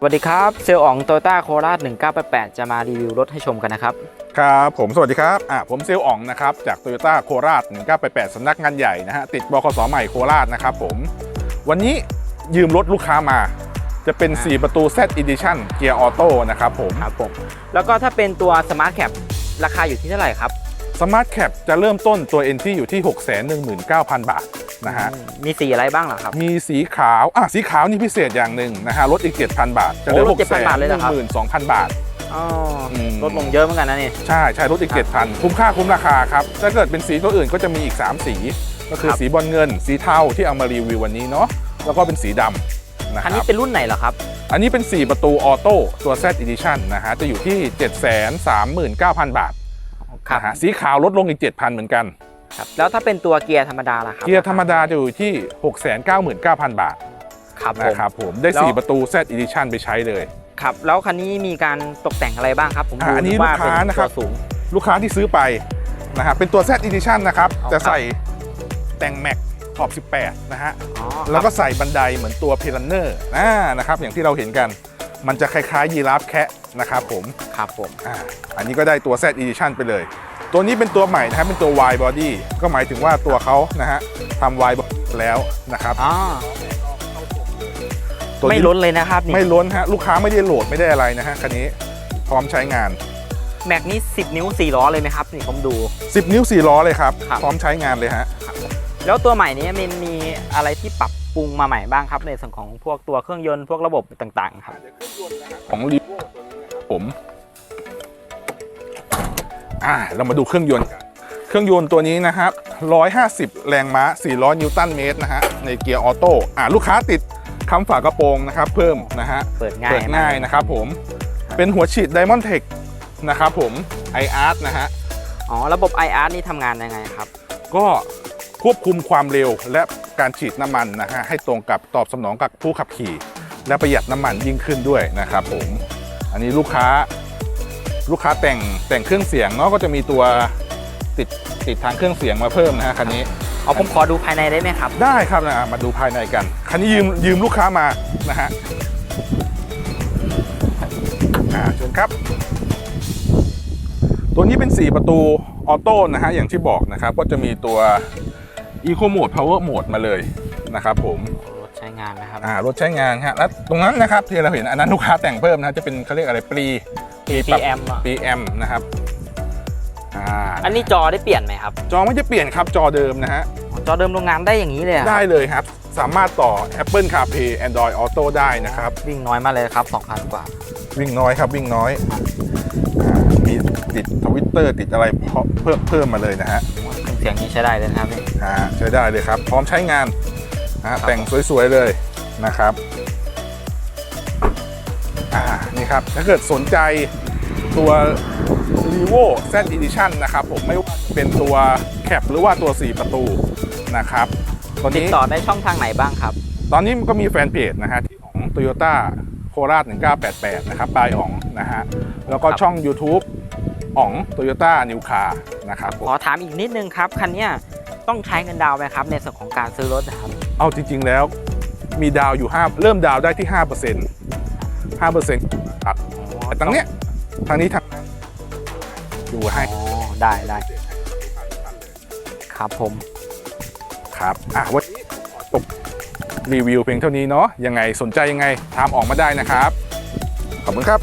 สวัสดีครับเซลล์อ๋องโตโยต้าโคราช1988 จะมารีวิวรถให้ชมกันนะครับ ครับ ผมสวัสดีครับอะผมเซลล์อ๋องนะครับ จากโตโยต้าโคราช1988สำนักงานใหญ่นะฮะ ติดบคสใหม่โคราชนะครับผม วันนี้ยืมรถลูกค้ามา จะเป็นอ่า4ประตู Z Edition เกียร์ออโต้นะครับผมครับผม แล้วก็ถ้าเป็นตัว Smart Cap ราคาอยู่ที่เท่าไหร่ครับสมาร์ทแคปจะเริ่มต้นตัว NT อยู่ที่ 619,000 บาท นะฮะอืมมีสีอะไรบ้างเหรอครับ มีสีขาว อะสีขาวนี่พิเศษอย่างหนึ่งนะฮะลดอีก 7,000 บาท จะเหลือโอ้ลด7,000บาทเลยเหรอครับ612,000 บาทอ๋ออมลดลงเยอะเหมือนกันนะนี่ ใช่ใช่ลดอีก 7,000 คุ้มค่าคุ้มราคาครับ ถ้าเกิดเป็นสีตัวอื่นก็จะมีอีก 3 สี ก็คือครับสีบอลเงิน สีเทาที่เอามารีวิววันนี้เนาะแล้วก็เป็นสีดำนะคคันรันี้บเป็นรุ่นไหนเหรอครับ อันนี้เป็น 4 ประตูออโต้ตัว Z Edition นะฮะจะอยู่ที่ 739,000 บาทครับนะฮะสีขาวลดลงอีก 7,000 เหมือนกัน ครับแล้วถ้าเป็นตัวเกียร์ธรรมดาล่ะครับเกียร์ธรรมดาจะอยู่ที่ 699,000 บาทครับผม นะครับผมได้ แล้ว 4 ประตู Z Edition ไปใช้เลยครับ แล้วคันนี้มีการตกแต่งอะไรบ้างครับ ผมอ่าดูอันนี้ว่าลูกค้าเป็นะครับตัวสูง ลูกค้าที่ซื้อไปนะฮะเป็นตัว Z Edition นะครับอ๋อ จะครับใส่แต่งแม็กขอบ 18 นะฮะ อ๋อแล้วก็ใส่บันไดเหมือนตัวพิลันเนอร์นะครับอย่างที่เราเห็นกันมันจะคล้ายๆยีราฟแคะนะครับผมครับผม อ่าอันนี้ก็ได้ตัว Z Edition ไปเลย ตัวนี้เป็นตัวใหม่นะครับเป็นตัว Y Body ก็หมายถึงว่าตัวเขานะฮะทำ Y Body แล้วนะครับอ๋อตัวไม่นี้ล้นเลยนะครับนี่ไม่ล้นฮะลูกค้าไม่ได้โหลดไม่ได้อะไรนะฮะคันนี้พร้อมใช้งาน แม็กนี่ 10 นิ้ว 4 ล้อเลยไหมครับนี่ผมดู 10 นิ้ว 4 ล้อเลยครับครับพร้อมใช้งานเลยฮะแล้วตัวใหม่นี้มันมีอะไรที่ปรับปรุงมาใหม่บ้างครับในส่วนของพวกตัวเครื่องยนต์พวกระบบต่างๆ ครับของรีโวผม อ่าเรามาดูเครื่องยนต์กันเครื่องยนต์ตัวนี้นะครับ 150 แรงม้า 400 นิวตันเมตรนะฮะ ในเกียร์ออโต้อ่าลูกค้าติดคำฝากระโปรงนะครับ เพิ่มนะฮะ เปิดง่ายเปิดง่ายมกนะครับผม เป็นหัวฉีด Diamond Tech นะครับผม iArt นะฮะ อ๋อ ระบบ IR นี่ทำงานยังไงครับ ก็ควบคุมความเร็วและการฉีดน้ำมันนะฮะให้ตรงกับตอบสนองกับผู้ขับขี่ และประหยัดน้ำมันยิ่งขึ้นด้วยนะครับผม อันนี้ลูกค้า ลูกค้าแต่งแต่งเครื่องเสียงเนาะก็จะมีตัวติดติดทางเครื่องเสียงมาเพิ่มนะฮะคันนี้ เอาผมขอดูภายในได้ไหมครับ ได้ครับนะมาดูภายในกัน คันนี้ยืมยืมลูกค้ามานะฮะอ่าเชิญครับ ตัวนี้เป็น 4 ประตูออโต้นะฮะอย่างที่บอกนะครับ ก็จะมีตัว Eco Mode Power Mode มาเลยนะครับผมรถใช้งานนะครับอ่ารถใช้งานฮะแล้วตรงนั้นนะครับที่เราเห็นอันนั้นลูกค้าแต่งเพิ่มนะจะเป็นเขาเรียกอะไรป รีปรับ PM อะ PM นะครับอ่าอันนี้จอได้เปลี่ยนไหมครับ จอไม่จะเปลี่ยนครับจอเดิมนะฮะอ๋อจอเดิมโรงงานได้อย่างนี้เลยเหรอได้เลยครับ สามารถต่อ Apple CarPlay Android Auto ได้นะครับ วิ่งน้อยมากเลยครับ2,000กว่า วิ่งน้อยครับวิ่งน้อยอ่ามีติดทวิตเตอร์ติดอะไรเพิ่มเพิ่มมาเลยนะฮะเครื่องเสียงนี้ใช้ได้เลยนะครับนี่อ่าใช้ได้เลยครับ พร้อมใช้งานนะฮะแต่งสวยๆเลยนะครับอ่า นี่ครับถ้าเกิดสนใจตัว r e v o Z Edition นะครับ ผมไม่ว่าจะเป็นตัวแคปหรือว่าตัว 4 ประตูนะครับตอนติดนี้ต่อได้ช่องทางไหนบ้างครับ ตอนนี้ก็มีแฟนเพจนะฮะที่ของ Toyota โคราช 1988 นะครับปลายอ๋องนะฮะแล้วก็ครับ ช่อง YouTube อ๋อง Toyota New Car นะครับผม ขอถามอีกนิดนึงครับ คันเนี้ยต้องใช้เงินดาวน์ไหมครับ ในส่วนของการซื้อรถนะครับ เอาจริง ๆ แล้วมีดาวอยู่ 5 เริ่มดาวได้ที่ 5% 5%ตัดแต่ทางเนี้ยทางนี้ทางนั้นดูให้อ๋อได้ได้ครับผมครับอะวันนี้จบรีวิวเพียงเท่านี้เนาะยังไงสนใจยังไงถามออกมาได้นะครับ ขอบคุณครับ